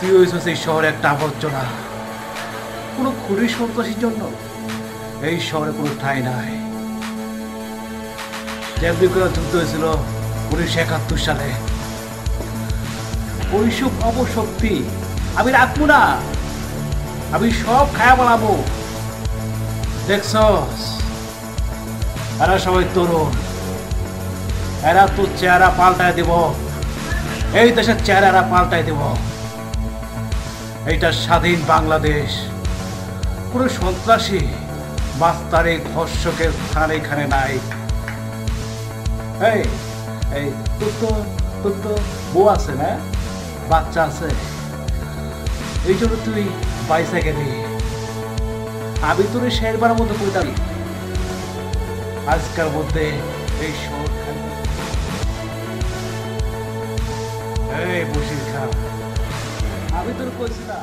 তুই হয়েছিস এই শহরে একটা আবর্জনা। কোনো খুরি সন্ত্রাসীর জন্য? এই শহরে কোনো ঠাঁই নাই। যেমনি করে যুদ্ধ হয়েছিল, উনিশশো একাত্তর সালে। ওইসব অপশক্তি আমি রাখব না। আমি সব খায়া বানাবো। দেখছস এরা সবাই তরুণ। এরা তোর চেহারা পাল্টায় দেব। এই দেশের চেহারা পাল্টায় দেব। এইটা স্বাধীন বাংলাদেশ। কোনো সন্ত্রাসী বাস্তারে ধর্ষকের স্থান এখানে নাই। এই তোর তো তোর তো বউ আছে না? বাচ্চা আছে। এই জন্য তুই বাইসে গেলি আমি তোর শেরবার মতো কইতাম। আজকাল মধ্যে এই শহর এই বসির খান আমি তোর কইছি না